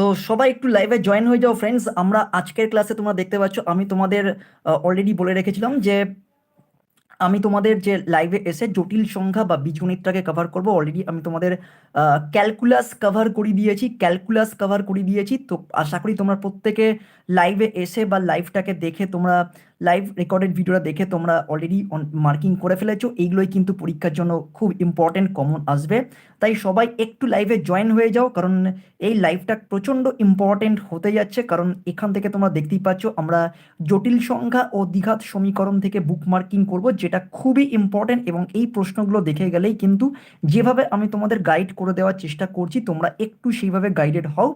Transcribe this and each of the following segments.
তো সবাই একটু লাইভে জয়েন হয়ে যাও ফ্রেন্ডস আমরা আজকের ক্লাসে তোমরা দেখতে পাচ্ছ, আমি তোমাদের অলরেডি বলে রেখেছিলাম যে, আমি তোমাদের যে লাইভে এসে জটিল সংখ্যা বা বীজগণিতটাকে কভার করব। অলরেডি আমি তোমাদের ক্যালকুলাস কভার করে দিয়েছি ক্যালকুলাস কভার করে দিয়েছি। তো আশা করি তোমরা প্রত্যেকে লাইভে এসে বা লাইভটাকে দেখে তোমরা লাইভ রেকর্ডেড ভিডিওটা দেখে তোমরা অলরেডি মার্কিং করে ফেলেছো। এইগুলোই কিন্তু পরীক্ষার জন্য খুব ইম্পর্টেন্ট কমন আসবে। তাই সবাই একটু লাইভে জয়েন হয়ে যাও, কারণ এই লাইভটা প্রচণ্ড ইম্পর্টেন্ট হতে যাচ্ছে, কারণ এখান থেকে তোমরা দেখতেই পাচ্ছ আমরা জটিল সংখ্যা ও দ্বিঘাত সমীকরণ থেকে বুক মার্কিং করব, যেটা খুবই ইম্পর্টেন্ট এবং এই প্রশ্নগুলো দেখে গেলেই কিন্তু যেভাবে আমি তোমাদের গাইড করে দেওয়ার চেষ্টা করছি, তোমরা একটু সেইভাবে গাইডেড হও।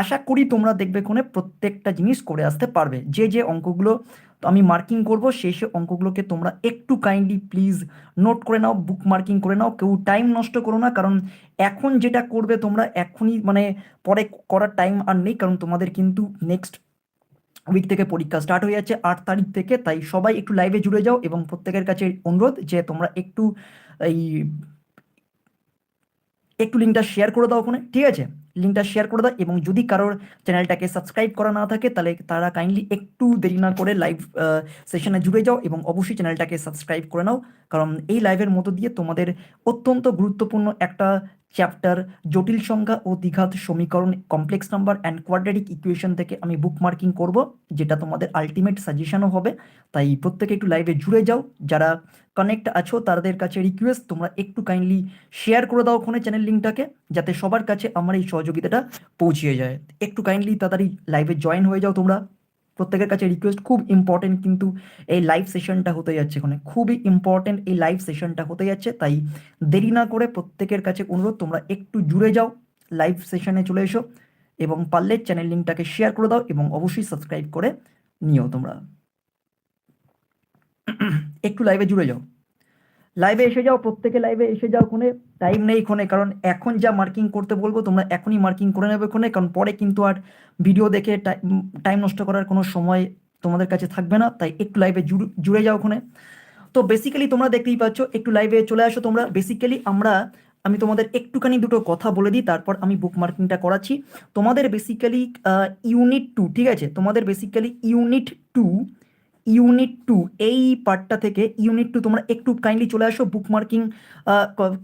আশা করি তোমরা দেখবে কোনে প্রত্যেকটা জিনিস করে আসতে পারবে। যে যে অঙ্কগুলো আমি মার্কিং করব সে অঙ্কগুলোকে তোমরা একটু কাইন্ডলি প্লিজ নোট করে নাও বুক মার্কিং করে নাও। কেউ টাইম নষ্ট করো না, কারণ এখন যেটা করবে তোমরা এখনই মানে পরে করার টাইম আর নেই, কারণ তোমাদের কিন্তু নেক্সট উইক থেকে পরীক্ষা স্টার্ট হয়ে যাচ্ছে, আট তারিখ থেকে। তাই সবাই একটু লাইভে জুড়ে যাও এবং প্রত্যেকের কাছে অনুরোধ যে তোমরা একটু এই একটু লিঙ্কটা শেয়ার করে দাও ওখানে, ঠিক আছে? লিঙ্কটা শেয়ার করে দাও এবং যদি কারোর চ্যানেলটাকে সাবস্ক্রাইব করা না থাকে, তাহলে তারা কাইন্ডলি একটু দেরি না করে লাইভ সেশনে জুড়ে যাও এবং অবশ্যই চ্যানেলটাকে সাবস্ক্রাইব করে নাও। কারণ এই লাইভের মতো দিয়ে তোমাদের অত্যন্ত গুরুত্বপূর্ণ একটা চ্যাপ্টার জটিল সংখ্যা ও দ্বিঘাত সমীকরণ complex number and quadratic equation থেকে আমি বুক মার্কিং করব, যেটা তোমাদের আলটিমেট সাজেশনও হবে। তাই প্রত্যেকে একটু লাইভে জুড়ে যাও। যারা কানেক্ট আছো, তাদের কাছে রিকোয়েস্ট তোমরা একটু কাইন্ডলি শেয়ার করে দাও ওখানে চ্যানেল লিঙ্কটাকে যাতে সবার কাছে আমার এই সহযোগিতাটা পৌঁছিয়ে যায়। একটু কাইন্ডলি তাড়াতাড়ি লাইভে জয়েন হয়ে যাও তোমরা। প্রত্যেকের কাছে রিকোয়েস্ট খুব ইম্পর্টেন্ট কিন্তু এই লাইভ সেশনটা হতে যাচ্ছে এখানে। খুবই ইম্পর্টেন্ট এই লাইভ সেশনটা হতে যাচ্ছে, তাই দেরি না করে প্রত্যেকের কাছে অনুরোধ, তোমরা একটু জুড়ে যাও লাইভ সেশনে চলে এসো এবং পারলে চ্যানেল লিঙ্কটাকে শেয়ার করে দাও এবং অবশ্যই সাবস্ক্রাইব করে নিও তোমরা। একটু লাইভে জুড়ে যাও। লাইভে এসে যাও, প্রত্যেকে লাইভে এসে যাও ওখানে টাইম নেই ওখানে কারণ এখন যা মার্কিং করতে বলব, তোমরা এখনই মার্কিং করে নেবে ওখানে কারণ পরে কিন্তু আর ভিডিও দেখে টাইম নষ্ট করার কোনো সময় তোমাদের কাছে থাকবে না। তাই একটু লাইভে জুড়ে যাও ওখানে তো বেসিক্যালি তোমরা দেখতেই পাচ্ছ, একটু লাইভে চলে আসো তোমরা। বেসিক্যালি আমরা, আমি তোমাদের একটুখানি দুটো কথা বলে দিই, তারপর আমি বুক মার্কিংটা করাচ্ছি। তোমাদের বেসিক্যালি ইউনিট টু ঠিক আছে? তোমাদের basically unit two unit two, এই পার্টটা থেকে ইউনিট টু তোমরা একটু কাইন্ডলি চলে আসো বুক মার্কিং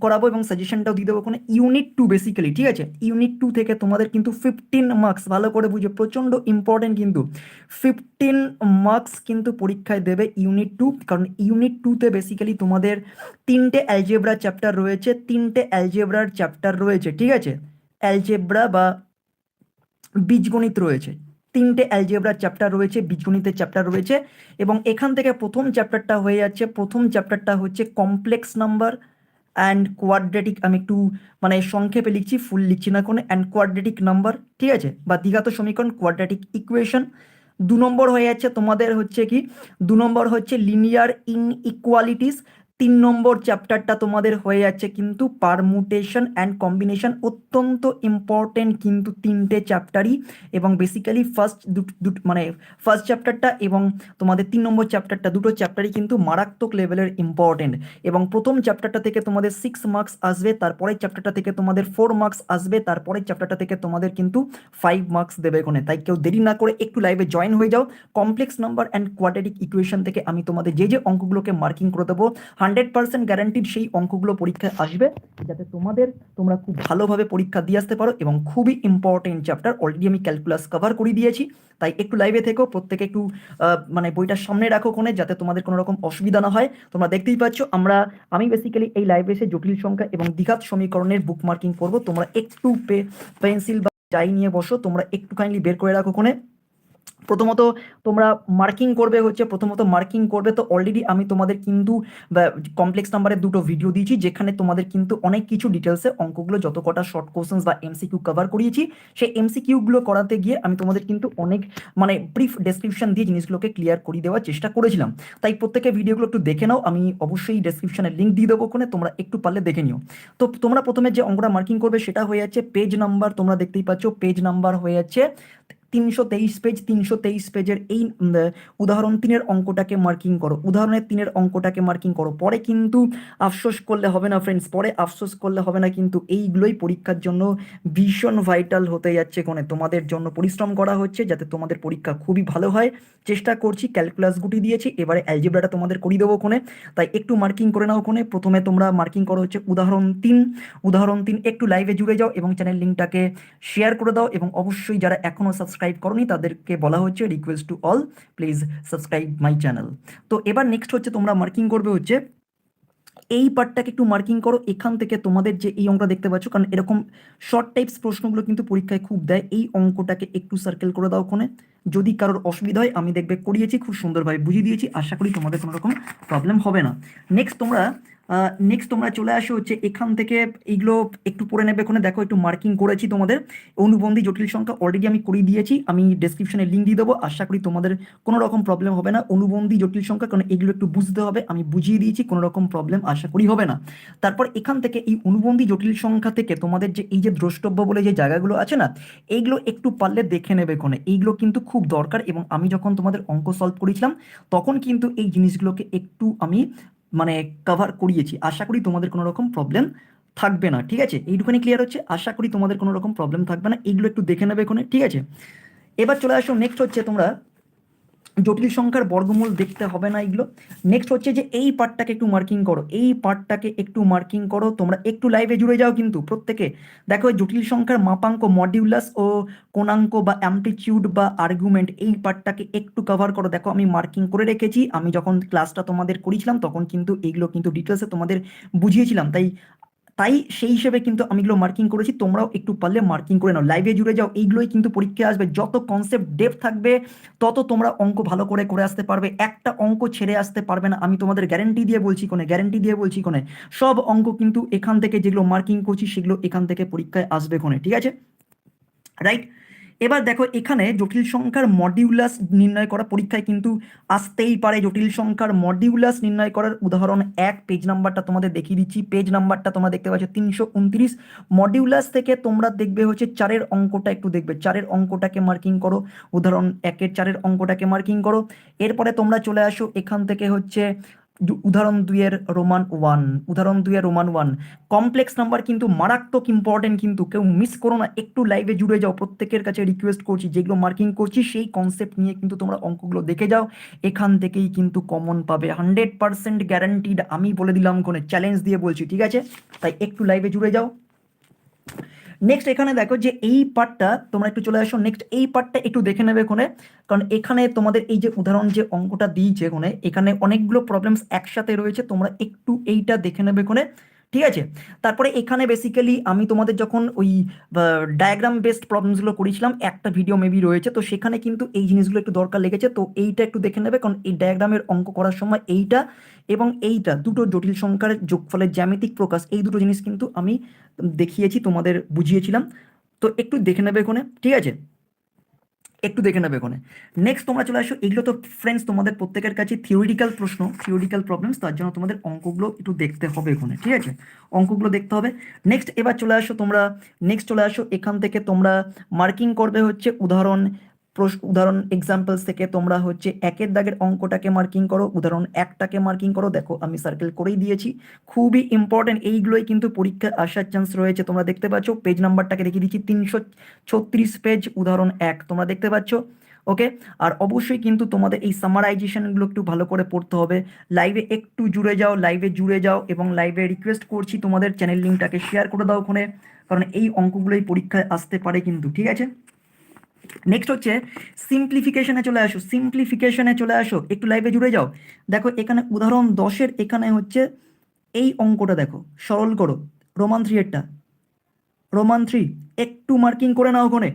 করাবো এবং সাজেশনটাও দিয়ে দেবো ওখানে। ইউনিট টু বেসিক্যালি ঠিক আছে? ইউনিট টু থেকে তোমাদের কিন্তু ফিফটিন মার্কস ভালো করে বুঝে, প্রচণ্ড ইম্পর্টেন্ট কিন্তু। ফিফটিন মার্কস কিন্তু পরীক্ষায় দেবে ইউনিট টু, কারণ ইউনিট টুতে বেসিক্যালি তোমাদের তিনটে অ্যালজেব্রা চ্যাপ্টার রয়েছে, তিনটে অ্যালজেব্রার চ্যাপ্টার রয়েছে, ঠিক আছে? অ্যালজেব্রা বা বীজগণিত রয়েছে। তিনটে অ্যালজেব্রার চ্যাপ্টার রয়েছে, বীজগণিতের চ্যাপ্টার রয়েছে এবং এখান থেকে প্রথম চ্যাপ্টারটা হয়ে যাচ্ছে। প্রথম চ্যাপ্টারটা হচ্ছে কমপ্লেক্স নাম্বার অ্যান্ড কোয়াড্রেটিক আমি একটু মানে সংক্ষেপে লিখছি ফুল লিখছি না কোনো। অ্যান্ড কোয়াড্রেটিক নাম্বার ঠিক আছে? বা দ্বিঘাত সমীকরণ কোয়াড্রেটিক ইকুয়েশন দু নম্বর হয়ে যাচ্ছে তোমাদের হচ্ছে কি? দু নম্বর হচ্ছে লিনিয়ার ইন ইকুয়ালিটিস তিন নম্বর চ্যাপ্টারটা তোমাদের হয়ে যাচ্ছে, কিন্তু পারমুটেশন অ্যান্ড কম্বিনেশন অত্যন্ত ইম্পর্টেন্ট কিন্তু তিনটে চ্যাপ্টারই এবং বেসিক্যালি ফার্স্ট দুটো মানে ফার্স্ট চ্যাপ্টারটা এবং তোমাদের তিন নম্বর চ্যাপ্টারটা দুটো চ্যাপ্টারই কিন্তু মারাত্মক লেভেলের ইম্পর্টেন্ট এবং প্রথম চ্যাপ্টারটা থেকে তোমাদের সিক্স মার্কস আসবে, তারপরের চ্যাপ্টারটা থেকে তোমাদের ফোর মার্কস আসবে, তারপরের চ্যাপ্টারটা থেকে তোমাদের কিন্তু ফাইভ মার্কস দেবে এখানে। তাই কেউ দেরি না করে একটু লাইভে জয়েন হয়ে যাও। Complex number and quadratic equation থেকে আমি তোমাদের যে যে অঙ্কগুলোকে মার্কিং করে দেবো হান্ড্রেড পার্সেন্ট গ্যারান্টিড সেই অঙ্কগুলো পরীক্ষায় আসবে, যাতে তোমাদের তোমরা খুব ভালোভাবে পরীক্ষা দিয়ে আসতে পারো এবং খুবই ইম্পর্টেন্ট চ্যাপ্টার অলরেডি আমি ক্যালকুলাস কভার করে দিয়েছি। তাই একটু লাইভে থেকেও প্রত্যেকে একটু মানে বইটার সামনে রাখো কোনে যাতে তোমাদের কোনো রকম অসুবিধা না হয়। তোমরা দেখতেই পাচ্ছ, আমরা, আমি বেসিক্যালি এই লাইভে এসে জটিল সংখ্যা এবং দ্বিঘাত সমীকরণের বুক মার্কিং করব। তোমরা একটু পেন্সিল বা যাই নিয়ে বসো, তোমরা একটু কাইন্ডলি বের করে রাখো কোনে প্রথমত তোমরা মার্কিং করবে হচ্ছে, প্রথমত মার্কিং করবে। তো অলরেডি আমি তোমাদের কিন্তু কমপ্লেক্স নাম্বারের দুটো ভিডিও দিয়েছি, যেখানে তোমাদের কিন্তু অনেক কিছু ডিটেলসে অঙ্কগুলো যত কটা শর্ট কোশ্চেন্স বা এমসিকিউ কভার করিয়েছি, সেই এমসিকিউগুলো করাতে গিয়ে আমি তোমাদের কিন্তু অনেক মানে ব্রিফ ডেসক্রিপশন দিয়ে জিনিসগুলোকে ক্লিয়ার করিয়ে দেওয়ার চেষ্টা করেছিলাম। তাই প্রত্যেকে ভিডিওগুলো একটু দেখে নাও, আমি অবশ্যই ডেসক্রিপশনে লিঙ্ক দিয়ে দেবো ওখানে, তোমরা একটু পারলে দেখে নিও। তো তোমরা প্রথমে যে অঙ্কটা মার্কিং করবে, সেটা হয়ে যাচ্ছে পেজ নাম্বার তোমরা দেখতেই পাচ্ছ পেজ নাম্বার হয়ে যাচ্ছে তিনশো তেইশ পেজ তিনশো তেইশ পেজের এই উদাহরণ তিনের অঙ্কটাকে মার্কিং করো। উদাহরণের তিনের অঙ্কটাকে মার্কিং করো। পরে কিন্তু আফসোস করলে হবে না ফ্রেন্ডস পরে আফসোস করলে হবে না, কিন্তু এইগুলোই পরীক্ষার জন্য ভীষণ ভাইটাল হতে যাচ্ছে কোনে তোমাদের জন্য পরিশ্রম করা হচ্ছে যাতে তোমাদের পরীক্ষা খুবই ভালো হয়। চেষ্টা করছি ক্যালকুলাস গুটি দিয়েছি, এবারে অ্যালজেব্রাটা তোমাদের করিয়ে দেবো কোনে তাই একটু মার্কিং করে নাও কোনে প্রথমে তোমরা মার্কিং করো হচ্ছে উদাহরণ তিন। উদাহরণ তিন, একটু লাইভে জুড়ে যাও এবং চ্যানেল লিঙ্কটাকে শেয়ার করে দাও এবং অবশ্যই যারা এখনও সাবস্ক্রাইব করনি, তাদেরকে বলা হচ্ছে request to all please subscribe my channel তো এবার নেক্সট হচ্ছে তোমরা মার্কিং করবে হচ্ছে, এই পার্টটাকে একটু মার্কিং করো, এখান থেকে তোমাদের যে এই অঙ্কটা দেখতে পাচ্ছ, কারণ এরকম শর্ট টাইপস প্রশ্নগুলো কিন্তু পরীক্ষায় খুব দেয়, এই অঙ্কটাকে একটু সার্কেল করে দাও ওখানে। যদি কারোর অসুবিধা হয়, আমি দেখবে করিয়েছি, খুব সুন্দরভাবে বুঝিয়ে দিয়েছি, আশা করি তোমাদের কোনো রকম প্রবলেম হবে না। নেক্সট তোমরা নেক্সট তোমরা চলে আসো হচ্ছে এখান থেকে, এইগুলো একটু পড়ে নেবে ওখানে দেখো, একটু মার্কিং করেছি তোমাদের। অনুবন্ধী জটিল সংখ্যা অলরেডি আমি করিয়ে দিয়েছি। আমি ডেসক্রিপশনে লিঙ্ক দিয়ে দেবো। আশা করি তোমাদের কোনো রকম প্রবলেম হবে না। অনুবন্ধী জটিল সংখ্যা, কারণ এগুলো একটু বুঝতে হবে। আমি বুঝিয়ে দিয়েছি, কোনো রকম প্রবলেম আশা করি হবে না। তারপর এখান থেকে এই অনুবন্ধী জটিল সংখ্যা থেকে তোমাদের যে, এই যে দ্রষ্টব্য বলে যে জায়গাগুলো আছে না, এইগুলো একটু পারলে দেখে নেবে কোনে এইগুলো কিন্তু খুব দরকার এবং আমি যখন তোমাদের অঙ্ক সলভ করেছিলাম, তখন কিন্তু এই জিনিসগুলোকে একটু আমি মানে কভার করিয়েছি। আশা করি তোমাদের কোনো রকম প্রবলেম থাকবে না, ঠিক আছে? এইটুখানি ক্লিয়ার হচ্ছে? আশা করি তোমাদের কোনো রকম প্রবলেম থাকবে না। এইগুলো একটু দেখে নেবে এখানে, ঠিক আছে? এবার চলে আসো নেক্সট হচ্ছে তোমরা জটিল সংখ্যার বর্গমূল দেখতে হবে না এগুলো। নেক্সট হচ্ছে যে এই পার্টটাকে একটু মার্কিং করো। এই পার্টটাকে একটু মার্কিং করো। তোমরা একটু লাইভে জুড়ে যাও কিন্তু প্রত্যেকে। দেখো, জটিল সংখ্যার মাপাঙ্ক মডিউলাস ও কোণাঙ্ক বা অ্যামপ্লিটিউড বা আর্গুমেন্ট এই পার্টটাকে একটু কভার করো। দেখো, আমি মার্কিং করে রেখেছি। আমি যখন ক্লাসটা তোমাদের করেছিলাম তখন কিন্তু এইগুলো কিন্তু ডিটেলসে তোমাদের বুঝিয়েছিলাম। তাই তাই সেই হিসেবে কিন্তু আমি এগুলো মার্কিং করেছি, তোমরাও একটু পারলে মার্কিং করে নাও। লাইভে জুড়ে যাও, এইগুলোই কিন্তু পরীক্ষায় আসবে। যত কনসেপ্ট ডেপ থাকবে, তত তোমরা অঙ্ক ভালো করে করে আসতে পারবে। একটা অঙ্ক ছেড়ে আসতে পারবে না। আমি তোমাদের গ্যারেন্টি দিয়ে বলছি কোনে গ্যারেন্টি দিয়ে বলছি কোনে, সব অঙ্ক কিন্তু এখান থেকে যেগুলো মার্কিং করছি, সেগুলো এখান থেকে পরীক্ষায় আসবে কোনে, ঠিক আছে? রাইট এবার দেখো এখানে জটিল সংখ্যার মডিউলাস নির্ণয় করা পরীক্ষায় কিন্তু আসতেই পারে জটিল সংখ্যার মডিউলাস নির্ণয় করার উদাহরণ এক। পেজ নাম্বারটা তোমাদের দেখিয়ে দিচ্ছি। পেজ নাম্বারটা তোমরা দেখতে পাচ্ছ তিনশো উনত্রিশ। মডিউলাস থেকে তোমরা দেখবে হচ্ছে চারের অঙ্কটা একটু দেখবে। চারের অঙ্কটাকে মার্কিং করো। উদাহরণ একের চারের অঙ্কটাকে মার্কিং করো। এরপরে তোমরা চলে আসো এখান থেকে হচ্ছে উদাহরণ দুইয়ের রোমান ওয়ান উদাহরণ দুইয়ের রোমান ওয়ান কমপ্লেক্স নাম্বার কিন্তু মারাত্মক ইম্পর্টেন্ট কিন্তু, কেউ মিস করো না, একটু লাইভে জুড়ে যাও। প্রত্যেকের কাছে রিকোয়েস্ট করছি, যেগুলো মার্কিং করছি, সেই কনসেপ্ট নিয়ে কিন্তু তোমরা অঙ্কগুলো দেখে যাও। এখান থেকেই কিন্তু কমন পাবে। হান্ড্রেড পার্সেন্ট গ্যারান্টিড আমি বলে দিলাম, কোনো চ্যালেঞ্জ দিয়ে বলছি, ঠিক আছে? তাই একটু লাইভে জুড়ে যাও। নেক্সট এখানে দেখো যে এই পার্টটা তোমরা একটু চলে আসো। নেক্সট এই পার্টটা একটু দেখে নেবে এখানে। কারণ এখানে তোমাদের এই যে উদাহরণ যে অঙ্কটা দিয়েছে এখানে এখানে অনেকগুলো প্রবলেমস একসাথে রয়েছে। তোমরা একটু এইটা দেখে নেবে এখানে। ঠিক আছে? তারপরে এখানে বেসিক্যালি আমি তোমাদের যখন ওই ডায়াগ্রাম বেসড প্রবলেমসগুলো করেছিলাম, একটা ভিডিও মেবি রয়েছে, তো সেখানে কিন্তু এই জিনিসগুলো একটু দরকার লেগেছে, তো এইটা একটু দেখে নেবে, কারণ এই ডায়াগ্রামের অঙ্ক করার সময় এইটা এবং এইটা দুটো জটিল সংখ্যার যোগফলের জ্যামিতিক প্রকাশ, এই দুটো জিনিস কিন্তু আমি দেখিয়েছি, তোমাদের বুঝিয়েছিলাম, তো একটু দেখে নেবে এখানে, ঠিক আছে? একটু দেখে নেবে এখানে নেক্সট তোমরা চলে আসো, এগুলো তো ফ্রেন্ডস তোমাদের প্রত্যেকের কাছে থিওরিটিক্যাল প্রশ্ন থিওরিটিক্যাল প্রবলেমস তার জন্য তোমাদের অঙ্কগুলো একটু দেখতে হবে এখানে ঠিক আছে? অঙ্কগুলো দেখতে হবে। নেক্সট এবার চলে আসো তোমরা নেক্সট চলে আসো, এখান থেকে তোমরা মার্কিং করবে হচ্ছে উদাহরণ উদাহরণ এক্সাম্পলস থেকে তোমরা হচ্ছে একের দাগের অঙ্কটাকে মার্কিং করো, উদাহরণ একটাকে মার্কিং করো। দেখো, আমি সার্কেল করেই দিয়েছি। খুবই ইম্পর্টেন্ট এইগুলোই কিন্তু পরীক্ষায় আসার চান্স রয়েছে। তোমরা দেখতে পাচ্ছ পেজ নাম্বারটাকে দেখিয়ে দিচ্ছি, তিনশো ছত্রিশ পেজ উদাহরণ এক। তোমরা দেখতে পাচ্ছ ওকে আর অবশ্যই কিন্তু তোমাদের এই সামারাইজেশনগুলো একটু ভালো করে পড়তে হবে। লাইভে একটু জুড়ে যাও লাইভে জুড়ে যাও এবং লাইভে রিকোয়েস্ট করছি তোমাদের চ্যানেল লিঙ্কটাকে শেয়ার করে দাও ওখানে। কারণ এই অঙ্কগুলোই পরীক্ষায় আসতে পারে কিন্তু, ঠিক আছে? নেক্সট হচ্ছে সিম্পলিফিকেশনে চলে আসো সিম্পলিফিকেশনে চলে আসো, একটু লাইভে জুড়ে যাও। দেখো এখানে উদাহরণ দশের, এখানে হচ্ছে এই অঙ্কটা দেখো, সরল করো রোমান থ্রি এরটা। রোমান থ্রি একটু মার্কিং করে নাও ওখানে।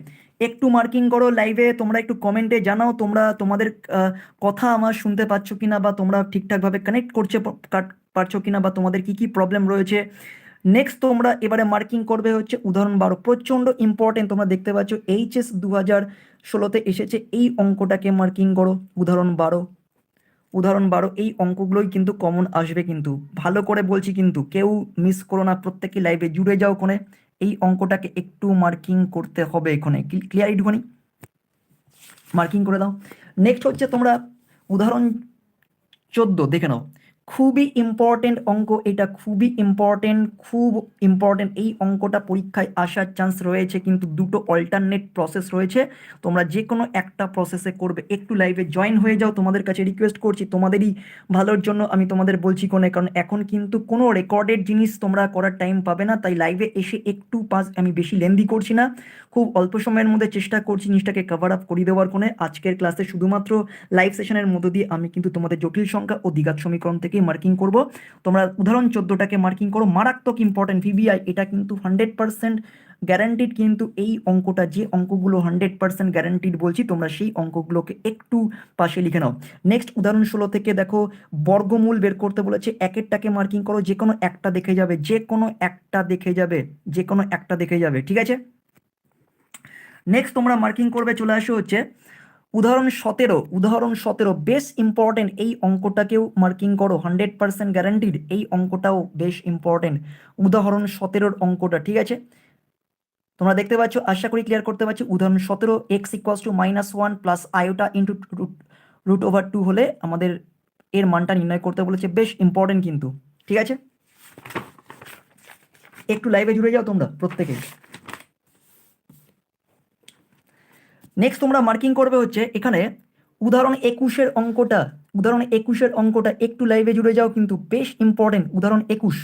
একটু মার্কিং করো লাইভে তোমরা একটু কমেন্টে জানাও, তোমরা তোমাদের কথা আমার শুনতে পাচ্ছ কিনা বা তোমরা ঠিকঠাকভাবে কানেক্ট করছে, পারছ কিনা বা তোমাদের কি কি প্রবলেম রয়েছে। নেক্সট তোমরা এবারে মার্কিং করবে হচ্ছে উদাহরণ বারো। প্রচণ্ড ইম্পর্টেন্ট তোমরা দেখতে পাচ্ছ এইচএস দু হাজার ষোলোতে এসেছে, এই অঙ্কটাকে মার্কিং করো, উদাহরণ বারো। উদাহরণ বারো, এই অঙ্কগুলোই কিন্তু কমন আসবে কিন্তু। ভালো করে বলছি কিন্তু, কেউ মিস করো না প্রত্যেকে লাইভে জুড়ে যাও কোনে এই অঙ্কটাকে একটু মার্কিং করতে হবে এখানে। ক্লিয়ার একটুখানি? মার্কিং করে দাও। নেক্সট হচ্ছে তোমরা উদাহরণ চোদ্দ, দেখে নাও। খুবই ইম্পর্টেন্ট অঙ্ক, এটা খুবই ইম্পর্টেন্ট খুব ইম্পর্টেন্ট এই অঙ্কটা পরীক্ষায় আসার চান্স রয়েছে, কিন্তু দুটো অল্টারনেট প্রসেস রয়েছে। তোমরা যে কোনো একটা প্রসেসে করবে। একটু লাইভে জয়েন হয়ে যাও, তোমাদের কাছে রিকোয়েস্ট করছি, তোমাদেরই ভালোর জন্য আমি তোমাদের বলছি কোনে, কারণ এখন কিন্তু কোনো রেকর্ডেড জিনিস তোমরা করার টাইম পাবে না, তাই লাইভে এসে একটু পাস আমি বেশি লেন্দি করছি না। খুব অল্প সময়ের মধ্যে চেষ্টা করছি জিনিসটাকে কভার আপ করে দেওয়ার কোনে আজকের ক্লাসে শুধুমাত্র লাইভ সেশনের মধ্য দিয়ে আমি কিন্তু তোমাদের জটিল সংখ্যা ও দ্বিঘাত সমীকরণ থেকেই মার্কিং করব। তোমরা উদাহরণ চোদ্দোটাকে মার্কিং করো। মারাত্মক ইম্পর্টেন্ট ভিবিআই এটা কিন্তু হান্ড্রেড পার্সেন্ট গ্যারান্টিড কিন্তু এই অঙ্কটা, যে অঙ্কগুলো হান্ড্রেড পার্সেন্ট গ্যারান্টিড বলছি, তোমরা সেই অঙ্কগুলোকে একটু পাশে লিখে নাও। নেক্সট উদাহরণ ষোলো থেকে দেখো, বর্গমূল বের করতে বলেছে, একেরটাকে মার্কিং করো, যে কোনো একটা দেখে যাবে, যে কোনো একটা দেখে যাবে, যে কোনো একটা দেখে যাবে, ঠিক আছে? নেক্সট তোমরা মার্কিং করবে, চলে আসো হচ্ছে, উদাহরণ সতেরো উদাহরণ সতেরো, বেশ ইম্পর্টেন্ট এই অঙ্কটাকেও মার্কিং করো হান্ড্রেড পার্সেন্ট গ্যারান্টিড এই অঙ্কটাও বেশ ইম্পর্টেন্ট উদাহরণ সতেরোর অঙ্কটা, ঠিক আছে? তোমরা দেখতে পাচ্ছ, আশা করি ক্লিয়ার করতে পারছি, উদাহরণ সতেরো x equals two minus one plus iota into root over two হলে আমাদের এর মানটা নির্ণয় করতে বলেছে, বেশ ইম্পর্টেন্ট কিন্তু, ঠিক আছে? একটু লাইভে জুড়ে যাও তোমরা, প্রত্যেকে। নেক্সট তোমরা মার্কিং করবে হচ্ছে এখানে উদাহরণ একুশের অঙ্কটা, উদাহরণ একুশের অঙ্কটা একটু লাইভে জুড়ে যাও কিন্তু বেশ ইম্পর্টেন্ট উদাহরণ একুশ।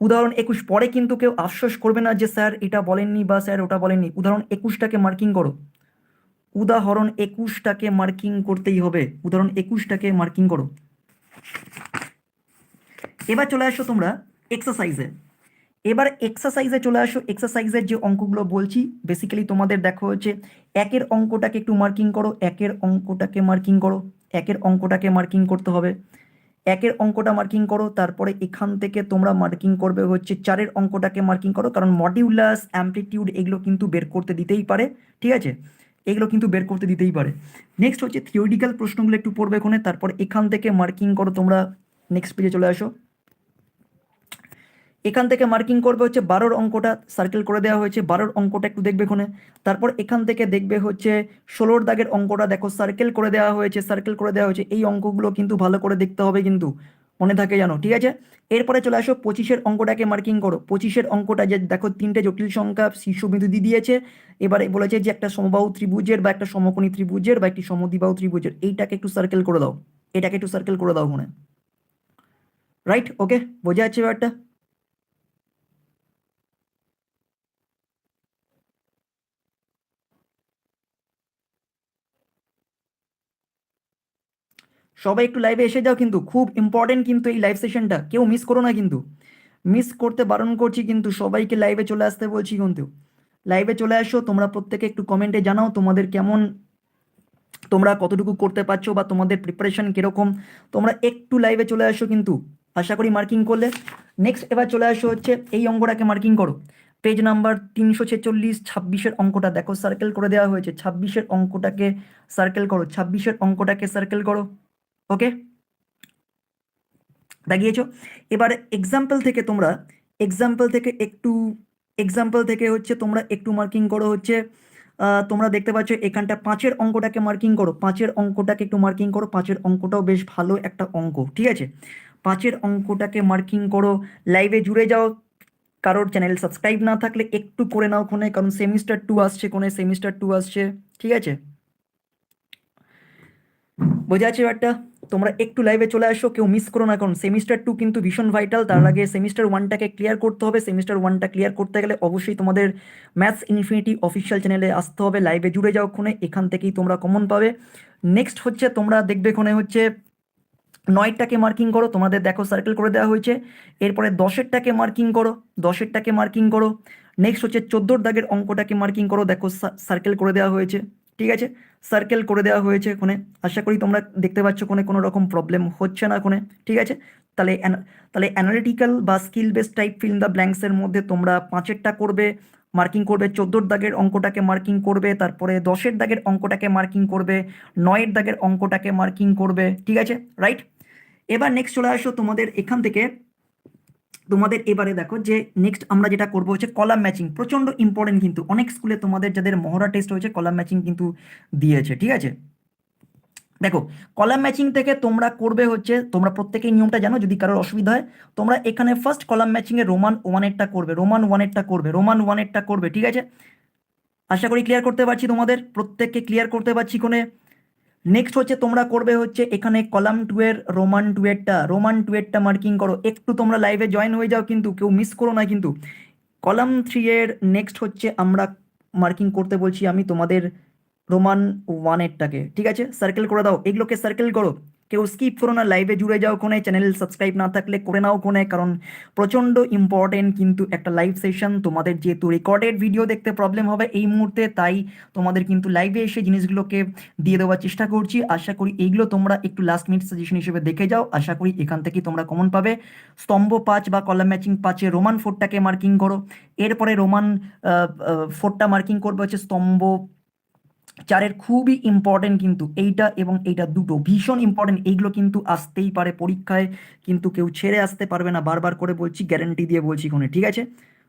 উদাহরণ একুশ পরে কিন্তু কেউ আশ্বাস করবে না যে স্যার এটা বলেননি বা স্যার ওটা বলেননি। উদাহরণ একুশটাকে মার্কিং করো। উদাহরণ একুশটাকে মার্কিং করতেই হবে। উদাহরণ একুশটাকে মার্কিং করো। এবার চলে আসো তোমরা এক্সারসাইজে এবার এক্সারসাইজে চলে আসো। এক্সারসাইজের যে অঙ্কগুলো বলছি বেসিক্যালি তোমাদের দেখো হচ্ছে, একের অঙ্কটাকে একটু মার্কিং করো, একের অঙ্কটাকে মার্কিং করো, একের অঙ্কটাকে মার্কিং করতে হবে। একের অঙ্কটা মার্কিং করো, তারপরে এখান থেকে তোমরা মার্কিং করবে হচ্ছে চারের অঙ্কটাকে মার্কিং করো, কারণ মডিউলাস অ্যাম্পলিটিউড এগুলো কিন্তু বের করতে দিতেই পারে, ঠিক আছে? এগুলো কিন্তু বের করতে দিতেই পারে। নেক্সট হচ্ছে থিওরিটিক্যাল প্রশ্নগুলো একটু পড়বে এখানে, তারপর এখান থেকে মার্কিং করো তোমরা। নেক্সট পেজে চলে আসো। এখান থেকে মার্কিং করবে হচ্ছে বারোর অঙ্কটা সার্কেল করে দেওয়া হয়েছে, বারোর অঙ্কটা একটু দেখবে ওখানে তারপর এখান থেকে দেখবে হচ্ছে ষোলোর দাগের অঙ্কটা, দেখো সার্কেল করে দেওয়া হয়েছে সার্কেল করে দেওয়া হয়েছে, এই অঙ্কগুলো কিন্তু ভালো করে দেখতে হবে কিন্তু, মনে থাকে জানো ঠিক আছে? এরপরে চলে আসো, পঁচিশের অঙ্কটাকে মার্কিং করো। পঁচিশের অঙ্কটা যে দেখো তিনটে জটিল সংখ্যা শীর্ষবিন্দু দিয়ে দিয়েছে, এবারে বলেছে যে একটা সমবাহু ত্রিভুজের বা একটা সমকোণী ত্রিভুজের বা একটি সমদ্বিবাহু ত্রিভুজের, এইটাকে একটু সার্কেল করে দাও, এটাকে একটু সার্কেল করে দাও ওখানে রাইট ওকে বোঝা যাচ্ছে ব্যাপারটা? সবাই একটু লাইভে এসে যাও কিন্তু খুব ইম্পর্টেন্ট কিন্তু এই লাইভ সেশনটা কেউ মিস করো না কিন্তু। মিস করতে বারণ করছি কিন্তু সবাইকে লাইভে চলে আসতে বলছি কিন্তু। লাইভে চলে আসো, তোমরা প্রত্যেকে একটু কমেন্টে জানাও তোমাদের কেমন, তোমরা কতটুকু করতে পারছ বা তোমাদের প্রিপারেশন কীরকম। তোমরা একটু লাইভে চলে আসো কিন্তু। আশা করি মার্কিং করলে। নেক্সট এবার চলে আসো হচ্ছে এই অঙ্কটাকে মার্কিং করো। পেজ নাম্বার তিনশো ছেচল্লিশ, ছাব্বিশের অঙ্কটা দেখো সার্কেল করে দেওয়া হয়েছে। ছাব্বিশের অঙ্কটাকে সার্কেল করো। ছাব্বিশের অঙ্কটাকে সার্কেল করো। ওকে? দাগিয়েছো এবার এক্সাম্পল থেকে তোমরা এক্সাম্পল থেকে একটু এক্সাম্পল থেকে হচ্ছে তোমরা একটু মার্কিং করো হচ্ছে তোমরা দেখতে পাচ্ছ এখানটা পাঁচের অঙ্কটাকে মার্কিং করো। পাঁচের অঙ্কটাকে একটু মার্কিং করো। পাঁচের অঙ্কটাও বেশ ভালো একটা অঙ্ক, ঠিক আছে? পাঁচের অঙ্কটাকে মার্কিং করো। লাইভে জুড়ে যাও। কারোর চ্যানেল সাবস্ক্রাইব না থাকলে একটু করে নাও কোনে কারণ সেমিস্টার টু আসছে কোনে সেমিস্টার টু আসছে, ঠিক আছে? বোঝা যাচ্ছে ব্যাপারটা? তোমরা একটু লাইভে চলে আসো কেউ মিস করো না কারণ সেমিস্টার টু কিন্তু ভীষণ ভাইটাল তার আগে সেমিস্টার ওয়ানটাকে ক্লিয়ার করতে হবে সেমিস্টার ওয়ানটা ক্লিয়ার করতে গেলে অবশ্যই তোমাদের ম্যাথস ইনফিনিটি অফিসিয়াল চ্যানেলে আসতে হবে লাইভে জুড়ে যাও ক্ষণে এখান থেকেই তোমরা কমন পাবে। নেক্সট হচ্ছে তোমরা দেখবে ক্ষণে হচ্ছে নয়টাকে মার্কিং করো তোমাদের দেখো সার্কেল করে দেওয়া হয়েছে এরপরে দশেরটাকে মার্কিং করো দশেরটাকে মার্কিং করো নেক্সট হচ্ছে চোদ্দোর দাগের অঙ্কটাকে মার্কিং করো দেখো সার্কেল করে দেওয়া হয়েছে। ঠিক আছে? সার্কেল করে দেওয়া হয়েছে কোনে আশা করি তোমরা দেখতে পাচ্ছ কোনে কোনো রকম প্রবলেম হচ্ছে না কোনে ঠিক আছে? তাহলে তাহলে অ্যানালিটিক্যাল বা skill based type fill the ব্ল্যাঙ্কসের মধ্যে তোমরা পাঁচেরটা করবে মার্কিং করবে, চোদ্দোর দাগের অঙ্কটাকে মার্কিং করবে, তারপরে দশের দাগের অঙ্কটাকে মার্কিং করবে, নয়ের দাগের অঙ্কটাকে মার্কিং করবে, ঠিক আছে? রাইট এবার নেক্সট চলে আসো তোমাদের এখান থেকে তোমাদের এবারে দেখো যে নেক্সট আমরা যেটা করব হচ্ছে কলাম ম্যাচিং প্রচণ্ড ইম্পর্টেন্ট কিন্তু অনেক স্কুলে তোমাদের যাদের মহড়া টেস্ট হয়েছে কলাম ম্যাচিং কিন্তু দিয়েছে, ঠিক আছে? দেখো কলাম ম্যাচিং থেকে তোমরা করবে হচ্ছে, তোমরা প্রত্যেকেই নিয়মটা জানো, যদি কারোর অসুবিধা হয়, তোমরা এখানে ফার্স্ট কলাম ম্যাচিং এ রোমান ওয়ানেরটা করবে রোমান ওয়ানেরটা করবে রোমান ওয়ানেরটা করবে, ঠিক আছে? আশা করি ক্লিয়ার করতে পারছি তোমাদের? প্রত্যেককে ক্লিয়ার করতে পারছি কোনে নেক্সট হচ্ছে তোমরা করবে হচ্ছে এখানে কলাম টু এর Roman two Roman two marking করো। একটু তোমরা লাইভে জয়েন হয়ে যাও কিন্তু, কেউ মিস করো না কিন্তু। কলাম থ্রি এর নেক্সট হচ্ছে আমরা মার্কিং করতে বলছি আমি তোমাদের রোমান ওয়ানেরটাকে ঠিক আছে? সার্কেল করে দাও। এগুলোকে সার্কেল করো। কেউ স্কিপ করো না লাইভে জুড়ে যাও কোনে চ্যানেল সাবস্ক্রাইব না থাকলে করে নাও কোনে কারণ প্রচণ্ড ইম্পর্টেন্ট কিন্তু একটা লাইভ সেশন তোমাদের যেহেতু রেকর্ডেড ভিডিও দেখতে প্রবলেম হবে এই মুহূর্তে তাই তোমাদের কিন্তু লাইভে এসে জিনিসগুলোকে দিয়ে দেওয়ার চেষ্টা করছি আশা করি এইগুলো তোমরা একটু লাস্ট মিনিট সাজেশন হিসেবে দেখে যাও আশা করি এখান থেকে তোমরা কমন পাবে স্তম্ভ পাঁচ বা কলাম ম্যাচিং পাঁচে রোমান ফোরটাকে মার্কিং করো এরপরে রোমান ফোরটা মার্কিং করবে হচ্ছে স্তম্ভ চারের খুবই ইম্পর্টেন্ট কিন্তু এইটা এবং এইটা দুটো। ভীষণ ইম্পর্টেন্ট এইগুলো কিন্তু আসতেই পারে পরীক্ষায়, কিন্তু কেউ ছেড়ে আসতে পারবে না। বারবার করে বলছি গ্যারান্টি দিয়ে বলছি কোনে ঠিক আছে?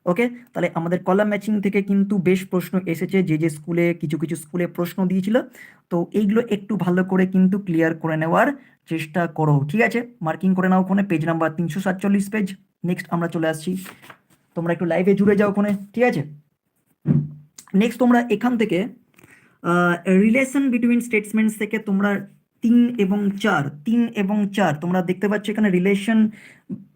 ওকে তাহলে আমাদের কলাম ম্যাচিং থেকে কিন্তু বেশ প্রশ্ন এসেছে, যে যে স্কুলে, কিছু কিছু স্কুলে প্রশ্ন দিয়েছিল। তো এইগুলো একটু ভালো করে কিন্তু ক্লিয়ার করে নেওয়ার চেষ্টা করো, ঠিক আছে? মার্কিং করে নাও ওখানে পেজ নাম্বার তিনশো সাতচল্লিশ পেজ নেক্সট আমরা চলে আসছি। তোমরা একটু লাইভে জুড়ে যাও ওখানে, ঠিক আছে? নেক্সট তোমরা এখান থেকে রিলেশন বিটুইন স্টেটসমেন্টস থেকে তোমরা তিন এবং চার, তিন এবং চার, তোমরা দেখতে পাচ্ছ এখানে রিলেশন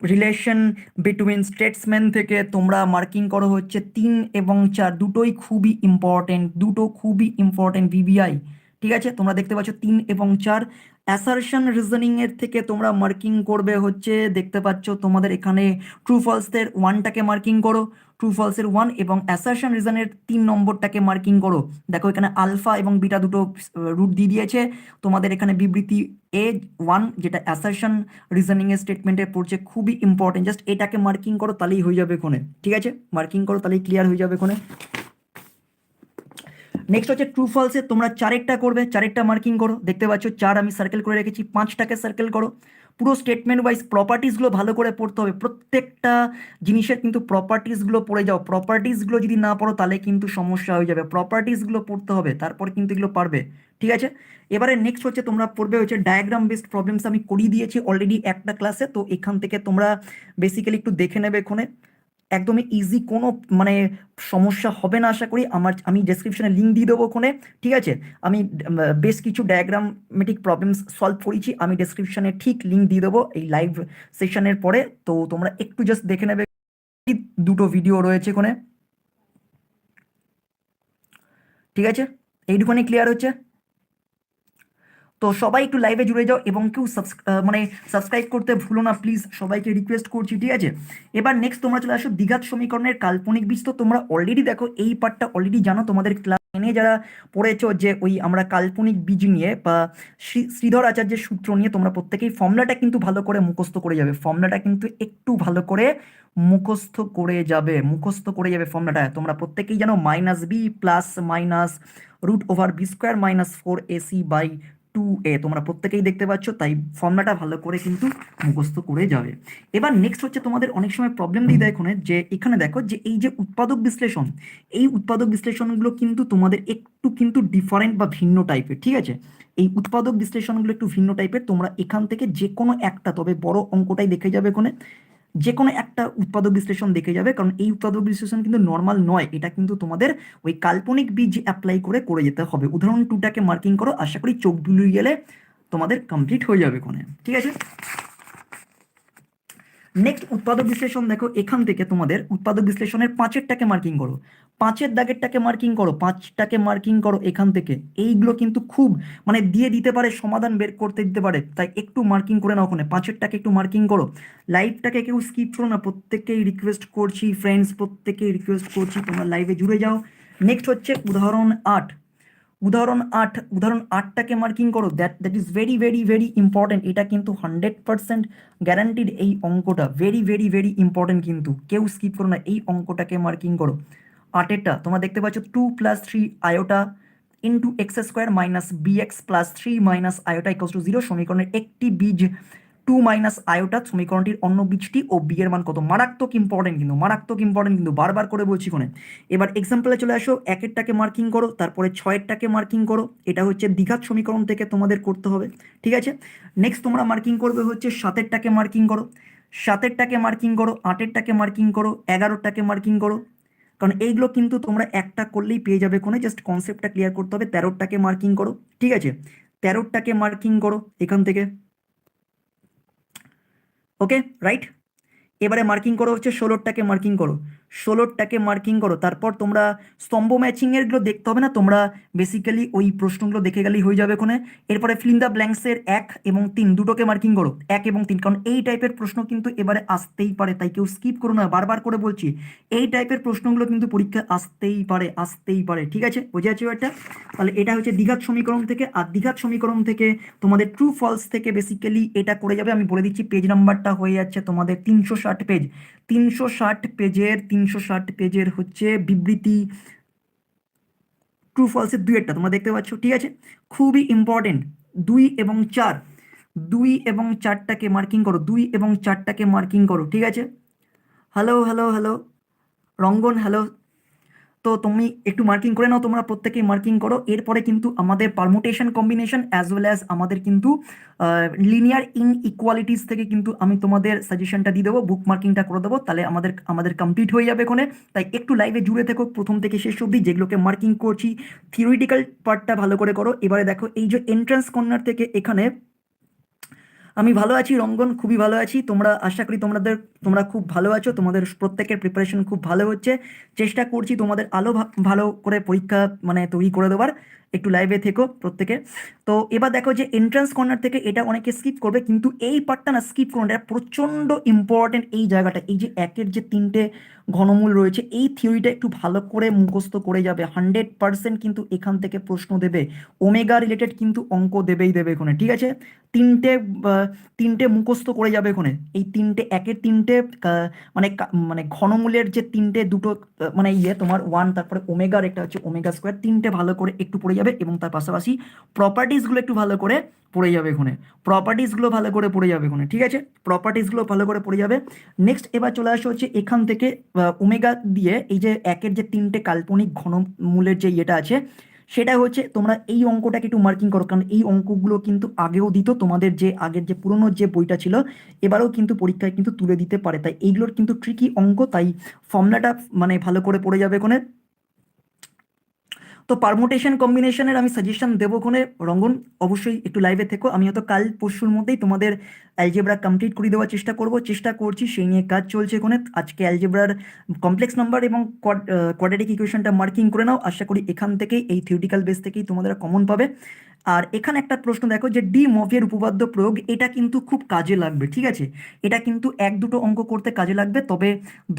রিলেশন বিটুইন স্টেটসম্যান থেকে তোমরা মার্কিং করো হচ্ছে তিন এবং চার, দুটোই খুবই ইম্পর্টেন্ট দুটো খুবই ইম্পর্টেন্ট বিবিআই ঠিক আছে? তোমরা দেখতে পাচ্ছ তিন এবং চার। অ্যাসারশন রিজনিং এর থেকে তোমরা মার্কিং করবে হচ্ছে, দেখতে পাচ্ছ তোমাদের এখানে ট্রু ফলসের ওয়ানটাকে মার্কিং করো। ট্রু ফলসের ওয়ান এবং অ্যাসারশন রিজনের তিন নম্বরটাকে মার্কিং করো। দেখো এখানে আলফা এবং বিটা দুটো রুট দিয়ে দিয়েছে। তোমাদের এখানে বিবৃতি এ ওয়ান যেটা অ্যাসারশন রিজনিং এর স্টেটমেন্টে পড়ছে, খুবই ইম্পর্টেন্ট জাস্ট এটাকে মার্কিং করো, তাহলেই হয়ে যাবে কোনে ঠিক আছে? মার্কিং করো, তাহলেই ক্লিয়ার হয়ে যাবে কোনে নেক্সট হচ্ছে ট্রু ফলসে তোমরা চারেকটা করবে, চারেকটা মার্কিং করো। দেখতে পাচ্ছ, চার আমি সার্কেল করে রেখেছি, পাঁচটাকে সার্কেল করো। পুরো স্টেটমেন্ট ওয়াইজ প্রপার্টিসগুলো ভালো করে পড়তে হবে। প্রত্যেকটা জিনিসের কিন্তু প্রপার্টিসগুলো পড়ে যাও। প্রপার্টিসগুলো যদি না পড়ো, তাহলে কিন্তু সমস্যা হয়ে যাবে। প্রপার্টিসগুলো পড়তে হবে, তারপর কিন্তু এগুলো পারবে। ঠিক আছে? এবারে নেক্সট হচ্ছে তোমরা পড়বে হচ্ছে ডায়াগ্রাম বেসড প্রবলেমস আমি করিয়ে দিয়েছি অলরেডি একটা ক্লাসে তো এখান থেকে তোমরা বেসিক্যালি একটু দেখে নেবে এখানে একদমই ইজি কোনো মানে সমস্যা হবে না, আশা করি। আমার, আমি ডেসক্রিপশনে লিঙ্ক দিয়ে দেবো ওখানে, ঠিক আছে? আমি বেশ কিছু ডায়াগ্রামেটিক প্রবলেমস সলভ করেছি, আমি ডেসক্রিপশনে ঠিক লিঙ্ক দিয়ে দেবো এই লাইভ সেশনের পরে। তো তোমরা একটু জাস্ট দেখে নেবে, দুটো ভিডিও রয়েছে ওখানে ঠিক আছে? এইটুখানি ক্লিয়ার হচ্ছে? তো সবাই একটু লাইভে জুড়ে যাও এবং কেউ মানে সাবস্ক্রাইব করতে ভুলো না প্লিজ সবাইকে রিকোয়েস্ট করছি, ঠিক আছে? এবার নেক্সট তোমরা চলে আসো দ্বিঘাত সমীকরণের কাল্পনিক বীজ। তো তোমরা অলরেডি দেখো, এই পার্টটা অলরেডি জানো, তোমাদের ক্লাস এনে যারা পড়েছো যে ওই আমরা কাল্পনিক বীজ নিয়ে বা শ্রীধর আচার্যের সূত্র নিয়ে তোমরা প্রত্যেকেই ফর্মুলাটা কিন্তু ভালো করে মুখস্থ করে যাবে। ফর্মুলাটা কিন্তু একটু ভালো করে মুখস্থ করে যাবে, মুখস্থ করে যাবে ফর্মুলাটা তোমরা প্রত্যেকেই জানো minus b plus minus root over b square minus four ac by two a তোমরা প্রত্যেকেই দেখতে পাচ্ছ, তাই ফর্মুলাটা ভালো করে কিন্তু মুখস্থ করে যাবে। এবার নেক্সট হচ্ছে তোমাদের অনেক সময় প্রবলেম দিয়ে দেয় যে এখানে দেখো, যে এই যে উৎপাদক বিশ্লেষণ, এই উৎপাদক বিশ্লেষণগুলো কিন্তু তোমাদের একটু কিন্তু ডিফারেন্ট বা ভিন্ন টাইপের ঠিক আছে? এই উৎপাদক বিশ্লেষণগুলো একটু ভিন্ন টাইপের তোমরা এখান থেকে যে কোনো একটা, তবে বড় অঙ্কটাই দেখে যাবে এখানে। যে কোনো একটা উৎপাদক বিশ্লেষণ দেখে যাবে, কারণ এই উৎপাদক বিশ্লেষণ কিন্তু নর্মাল নয়। এটা কিন্তু তোমাদের ওই কাল্পনিক বীজ অ্যাপ্লাই করে করে যেতে হবে। উদাহরণ টুটাকে মার্কিং করো, আশা করি চোখ বুলিয়ে গেলে তোমাদের কমপ্লিট হয়ে যাবে কোনে ঠিক আছে? নেক্সট উৎপাদক বিশ্লেষণ দেখো, এখান থেকে তোমাদের উৎপাদক বিশ্লেষণের পাঁচেরটাকে মার্কিং করো। পাঁচের দাগেরটাকে মার্কিং করো, পাঁচটাকে মার্কিং করো এখান থেকে। এইগুলো কিন্তু খুব মানে দিয়ে দিতে পারে, সমাধান বের করতে দিতে পারে। তাই একটু মার্কিং করে নাও ওখানে। পাঁচেরটাকে একটু মার্কিং করো। লাইভটাকে কেউ স্কিপ করো না। প্রত্যেককেই রিকোয়েস্ট করছি ফ্রেন্ডস প্রত্যেককেই রিকোয়েস্ট করছি। তোমরা লাইভে জুড়ে যাও। নেক্সট হচ্ছে উদাহরণ আট। উদাহরণ আট, উদাহরণ আটটাকে মার্কিং করো। That that is very very very important এটা কিন্তু হান্ড্রেড পার্সেন্ট গ্যারান্টিড এই অঙ্কটা। ভেরি ভেরি ভেরি ইম্পর্টেন্ট কিন্তু। কেউ স্কিপ করো না। এই অঙ্কটাকে মার্কিং করো। আটেরটা তোমরা দেখতে পাচ্ছ two plus three iota into x square minus b x plus three minus iota equals to zero সমীকরণের একটি বীজ টু মাইনাস আয়োটা সমীকরণটির অন্য বীজটি ও বি এর মান কত? মারাত্মক ইম্পর্টেন্ট কিন্তু, মারাত্মক ইম্পর্টেন্ট কিন্তু, বারবার করে বলছি কোনে এবার এক্সাম্পলে চলে আসো, একেরটাকে মার্কিং করো, তারপরে ছয়েরটাকে মার্কিং করো, এটা হচ্ছে দ্বিঘাত সমীকরণ থেকে তোমাদের করতে হবে, ঠিক আছে? নেক্সট তোমরা মার্কিং করবে হচ্ছে সাতেরটাকে মার্কিং করো, সাতেরটাকে মার্কিং করো, আটেরটাকে মার্কিং করো এগারোটাকে মার্কিং করো কারণ এইগুলো কিন্তু তোমরা একটা করলেই পেয়ে যাবে কোনো জাস্ট কনসেপ্টটা ক্লিয়ার করতে হবে। তেরোটাকে মার্কিং করো, ঠিক আছে? তেরোটাকে মার্কিং করো এখান থেকে। ওকে রাইট এবারে মার্কিং করো হচ্ছে ষোলোরটাকে মার্কিং করো। ষোলোরটাকে মার্কিং করো, তারপর তোমরা স্তম্ভ ম্যাচিং এরগুলো দেখতে হবে না, তোমরা বেসিক্যালি ওই প্রশ্নগুলো দেখে গেলেই হয়ে যাবে ওখানে। এরপরে ফিলিং দ্য ব্ল্যাঙ্কসের এক এবং তিন দুটোকে মার্কিং করো, এক এবং তিন, কারণ এই টাইপের প্রশ্ন কিন্তু এবারে আসতেই পারে, তাই কেউ স্কিপ করো না, বারবার করে বলছি, এই টাইপের প্রশ্নগুলো কিন্তু পরীক্ষায় আসতেই পারে আসতেই পারে, ঠিক আছে? বোঝা যাচ্ছে এটা তাহলে এটা হচ্ছে দ্বিঘাত সমীকরণ থেকে, আর দ্বিঘাত সমীকরণ থেকে তোমাদের ট্রু ফলস থেকে বেসিক্যালি এটা করে যাবে, আমি বলে দিচ্ছি পেজ নাম্বারটা হয়ে যাচ্ছে তোমাদের তিনশো ষাট পেজ। তিনশো ষাট পেজের, তিনশো ষাট পেজের হচ্ছে বিবৃতি ট্রু ফলসের দুই একটা, তোমরা দেখতে পাচ্ছ, ঠিক আছে? খুবই ইম্পর্টেন্ট দুই এবং চার। দুই এবং চারটাকে মার্কিং করো, দুই এবং চারটাকে মার্কিং করো, ঠিক আছে? Hello hello hello Rangan hello তো তুমি একটু মার্কিং করে নাও, তোমরা প্রত্যেকেই মার্কিং করো। এরপরে কিন্তু আমাদের permutation combination as well as আমাদের কিন্তু লিনিয়ার ইন ইকুয়ালিটিস থেকে কিন্তু আমি তোমাদের সাজেশনটা দিয়ে দেবো বুক মার্কিংটা করে দেবো, তাহলে আমাদের আমাদের কমপ্লিট হয়ে যাবে ওখানে তাই একটু লাইভে জুড়ে থেকো, প্রথম থেকে শেষ অবধি যেগুলোকে মার্কিং করছি থিওরিটিক্যাল পার্টটা ভালো করে করো। এবারে দেখো, এই যে এন্ট্রান্স কর্নার থেকে এখানে আমি ভালো আছি, রঙ্গন, খুবই ভালো আছি। তোমরা, আশা করি তোমাদের, তোমরা খুব ভালো আছো। তোমাদের প্রত্যেকের প্রিপারেশন খুব ভালো হচ্ছে। চেষ্টা করছি তোমাদের আলো ভালো করে পরীক্ষা মানে তৈরি করে দেওয়ার একটু লাইভে থেকো প্রত্যেকে। তো এবার দেখো যে এন্ট্রান্স কর্নার থেকে এটা অনেকে স্কিপ করবে, কিন্তু এই পার্টটা না স্কিপ করুন এটা প্রচণ্ড ইম্পর্টেন্ট এই জায়গাটা। এই যে একের যে তিনটে ঘনমূল রয়েছে। এই থিওরিটা একটু ভালো করে মুখস্থ করে যাবে। হান্ড্রেড পার্সেন্ট কিন্তু এখান থেকে প্রশ্ন দেবে। ওমেগা রিলেটেড কিন্তু অঙ্ক দেবেই দেবে এখানে, ঠিক আছে? তিনটে তিনটে মুখস্থ করে যাবে এখানে। এই তিনটে, একের তিনটে মানে মানে ঘনমূলের যে তিনটে দুটো মানে ইয়ে তোমার ওয়ান তারপরে ওমেগার একটা হচ্ছে ওমেগা স্কোয়ার তিনটে ভালো করে একটু পড়ে যাবে এবং তার পাশাপাশি প্রপার্টিসগুলো একটু ভালো করে পড়ে যাবে এখানে। প্রপার্টিসগুলো ভালো করে পড়ে যাবে এখানে, ঠিক আছে? প্রপার্টিসগুলো ভালো করে পড়ে যাবে। নেক্সট এবার চলে আসা হচ্ছে এখান থেকে ওমেগা দিয়ে এই যে একের যে তিনটে কাল্পনিক ঘনমূলের যে ইয়েটা আছে, সেটা হচ্ছে তোমরা এই অঙ্কটাকে একটু মার্কিং করো, কারণ এই অঙ্কগুলো কিন্তু আগেও দিত, তোমাদের যে আগের যে পুরনো যে বইটা ছিল, এবারেও কিন্তু পরীক্ষায় কিন্তু তুলে দিতে পারে। তাই এইগুলোর কিন্তু ট্রিকি অঙ্ক, তাই ফর্মুলাটা মানে ভালো করে পড়ে যাবে কোনে তো পারমোটেশন কম্বিনেশনের আমি সাজেশন দেবো কোনে রঙ্গন, অবশ্যই একটু লাইভে থেকো। আমি হয়তো কাল পরশুর মধ্যেই তোমাদের অ্যালজেব্রা কমপ্লিট করে দেওয়ার চেষ্টা করব। চেষ্টা করছি, সেই নিয়ে কাজ চলছে কোনে আজকে অ্যালজেব্রার কমপ্লেক্স নাম্বার এবং কোয়াড্রেটিক ইকুয়েশনটা মার্কিং করে নাও। আশা করি এখান থেকেই, এই থিওরিটিক্যাল বেস থেকেই তোমাদের কমন পাবে। আর এখানে একটা প্রশ্ন দেখো যে ডি মভিয়ার উপপাদ্য প্রয়োগ, এটা কিন্তু খুব কাজে লাগবে, ঠিক আছে? এটা কিন্তু এক দুটো অঙ্ক করতে কাজে লাগবে, তবে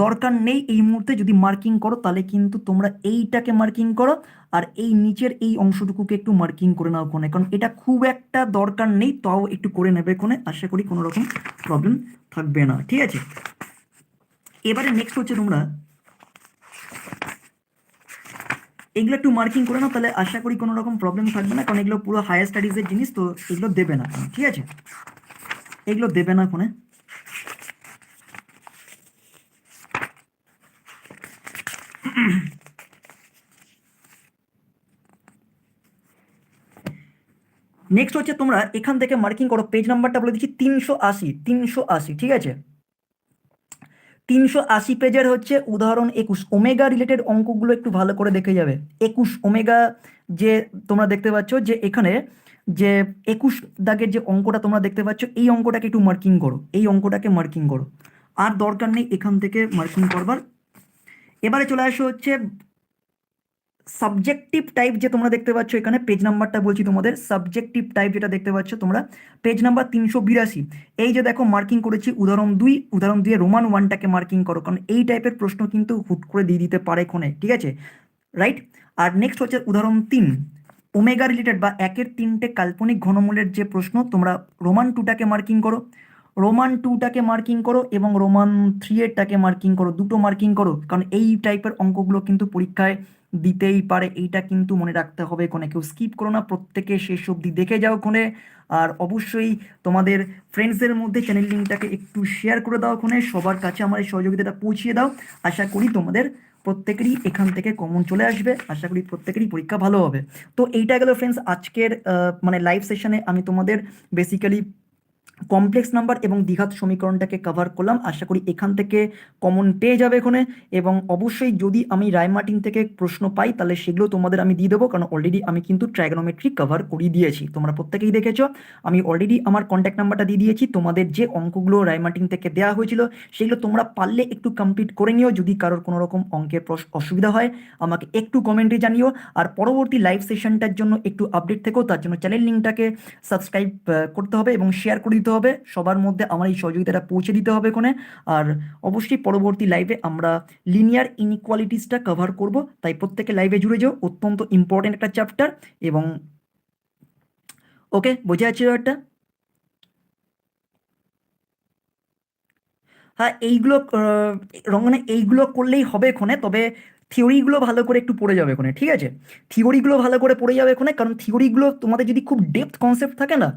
দরকার নেই এই মুহূর্তে যদি মার্কিং করো, তাহলে কিন্তু তোমরা এইটাকে মার্কিং করো আর এই নিচের এই অংশটুকুকে একটু মার্কিং করে নাও কোনে কারণ এটা খুব একটা দরকার নেই, তাও একটু করে নেবে কোনে আশা করি কোনো রকম প্রবলেম থাকবে না, ঠিক আছে? এবারে নেক্সট হচ্ছে তোমরা এগুলো একটু মার্কিং করে নাও, তাহলে আশা করি কোনো রকম প্রবলেম থাকবে না, কারণ এগুলো পুরো হায়ার স্টাডিজের জিনিস, তো এগুলো দেবে না ঠিক আছে? এগুলো দেবে না কোনে নেক্সট হচ্ছে তোমরা এখান থেকে মার্কিং করো পেজ নাম্বারটা বলে দিচ্ছি তিনশো আশি তিনশো আশি, ঠিক আছে? তিনশো আশি পেজের হচ্ছে উদাহরণ একুশ। ওমেগা রিলেটেড অঙ্কগুলো একটু ভালো করে দেখে যাবে। একুশ ওমেগা যে তোমরা দেখতে পাচ্ছ যে এখানে যে একুশ দাগের যে অঙ্কটা তোমরা দেখতে পাচ্ছ, এই অঙ্কটাকে একটু মার্কিং করো। এই অঙ্কটাকে মার্কিং করো। আর দরকার নেই এখান থেকে মার্কিং করবার। এবারে চলে আসো হচ্ছে সাবজেক্টিভ টাইপ যে তোমরা দেখতে পাচ্ছ এখানে পেজ নাম্বারটা বলছি তোমাদের সাবজেক্টিভ টাইপ যেটা দেখতে পাচ্ছ তোমরা পেজ নাম্বার তিনশো বিরাশি। এই যে দেখো মার্কিং করেছি, উদাহরণ দুই, উদাহরণ দিয়ে রোমান ওয়ানটাকে মার্কিং করো, কারণ এই টাইপের প্রশ্ন কিন্তু হুট করে দিয়ে দিতে পারে কোনে ঠিক আছে? রাইট আর নেক্সট হচ্ছে উদাহরণ তিন ওমেগা রিলেটেড বা একের তিনটে কাল্পনিক ঘনমূলের যে প্রশ্ন, তোমরা রোমান টুটাকে মার্কিং করো। রোমান টুটাকে মার্কিং করো এবং রোমান থ্রি এরটাকে মার্কিং করো, দুটো মার্কিং করো, কারণ এই টাইপের অঙ্কগুলো কিন্তু পরীক্ষায় দিতেই পারে, এইটা কিন্তু মনে রাখতে হবে কোনে কেউ স্কিপ করো না, প্রত্যেকে শেষ অবধি দেখে যাও কোনে আর অবশ্যই তোমাদের ফ্রেন্ডসদের মধ্যে চ্যানেল লিঙ্কটাকে একটু শেয়ার করে দাও ওখানে সবার কাছে আমার এই সহযোগিতাটা পৌঁছিয়ে দাও। আশা করি তোমাদের প্রত্যেকেরই এখান থেকে কমন চলে আসবে, আশা করি প্রত্যেকেরই পরীক্ষা ভালো হবে। তো এইটা গেল ফ্রেন্ডস আজকের মানে লাইভ সেশনে আমি তোমাদের বেসিক্যালি কমপ্লেক্স নাম্বার এবং দ্বিঘাত সমীকরণটাকে কভার করলাম। আশা করি এখান থেকে কমন পেয়ে যাবে এখানে। এবং অবশ্যই যদি আমি রায়মার্টিন থেকে প্রশ্ন পাই, তাহলে সেগুলো তোমাদের আমি দিয়ে দেবো। কারণ অলরেডি আমি কিন্তু ট্রাইগনোমেট্রি কভার করিয়ে দিয়েছি। তোমরা প্রত্যেকেই দেখেছ, আমি অলরেডি আমার কন্ট্যাক্ট নাম্বারটা দিয়ে দিয়েছি। তোমাদের যে অঙ্কগুলো রায়মার্টিন থেকে দেওয়া হয়েছিল, সেগুলো তোমরা পারলে একটু কমপ্লিট করে নিও। যদি কারোর কোনো রকম অঙ্কের অসুবিধা হয়, আমাকে একটু কমেন্টে জানিও। আর পরবর্তী লাইভ সেশনটার জন্য একটু আপডেট থেকেও তার জন্য চ্যানেল লিঙ্কটাকে সাবস্ক্রাইব করতে হবে এবং শেয়ার করে দিতে হবে। সবার মধ্যে আমার এই সহযোগিতাটা পৌঁছে দিতে হবে কোনে আর অবশ্যই পরবর্তী লাইভে আমরা লিনিয়ার ইনইকুয়ালিটিসটা কভার করব। তাই প্রত্যেকে লাইভে জুড়ে যাও। অত্যন্ত ইম্পর্টেন্ট একটা চ্যাপ্টার এবং ওকে বোঝা যাচ্ছে ব্যাপারটা? হ্যাঁ এইগুলো মানে এইগুলো করলেই হবে এখানে। তবে থিওরিগুলো ভালো করে একটু পড়ে যাবে এখানে, ঠিক আছে? থিওরিগুলো ভালো করে পড়ে যাবে এখানে। কারণ থিওরিগুলো তোমাদের যদি খুব ডেপথ কনসেপ্ট থাকে না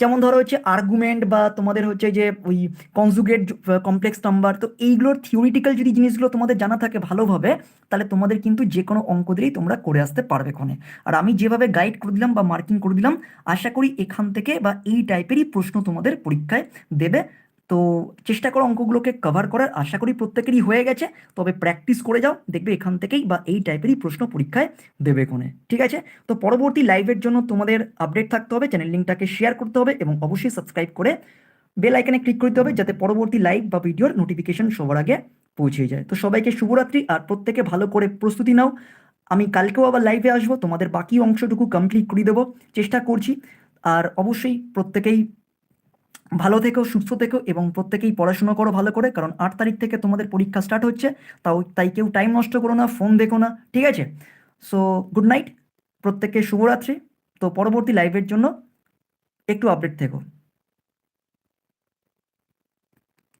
যেমন ধরো হচ্ছে আর্গুমেন্ট বা তোমাদের হচ্ছে যে ওই কনজুগেট কমপ্লেক্স নাম্বার তো এইগুলোর থিওরিটিক্যাল যদি জিনিসগুলো তোমাদের জানা থাকে ভালোভাবে, তাহলে তোমাদের কিন্তু যে কোনো অঙ্ক দিয়েই তোমরা করে আসতে পারবে এখানে। আর আমি যেভাবে গাইড করে দিলাম বা মার্কিং করে দিলাম, আশা করি এখান থেকে বা এই টাইপেরই প্রশ্ন তোমাদের পরীক্ষায় দেবে। তো চেষ্টা করো অঙ্কগুলোকে কভার করার। আশা করি প্রত্যেকেরই হয়ে গেছে। তবে প্র্যাকটিস করে যাও, দেখবে এখান থেকেই বা এই টাইপেরই প্রশ্ন পরীক্ষায় দেবে কোনে ঠিক আছে? তো পরবর্তী লাইভের জন্য তোমাদের আপডেট থাকতে হবে চ্যানেল লিঙ্কটাকে শেয়ার করতে হবে এবং অবশ্যই সাবস্ক্রাইব করে বেল আইকনে ক্লিক করতে হবে যাতে পরবর্তী লাইভ বা ভিডিওর নোটিফিকেশন সবার আগে পৌঁছে যায়। তো সবাইকে শুভরাত্রি আর প্রত্যেকে ভালো করে প্রস্তুতি নাও। আমি কালকেও আবার লাইভে আসব, তোমাদের বাকি অংশটুকু কমপ্লিট করে দেবো। চেষ্টা করছি। আর অবশ্যই প্রত্যেকেই ভালো থেকো, সুস্থ থেকো এবং প্রত্যেকেই পড়াশোনা করো ভালো করে, কারণ আট তারিখ থেকে তোমাদের পরীক্ষা স্টার্ট হচ্ছে, তাও তাই কেউ টাইম নষ্ট করো না ফোন দেখো না, ঠিক আছে? সো গুড নাইট প্রত্যেককে শুভরাত্রি। তো পরবর্তী লাইভের জন্য একটু আপডেট থেকো।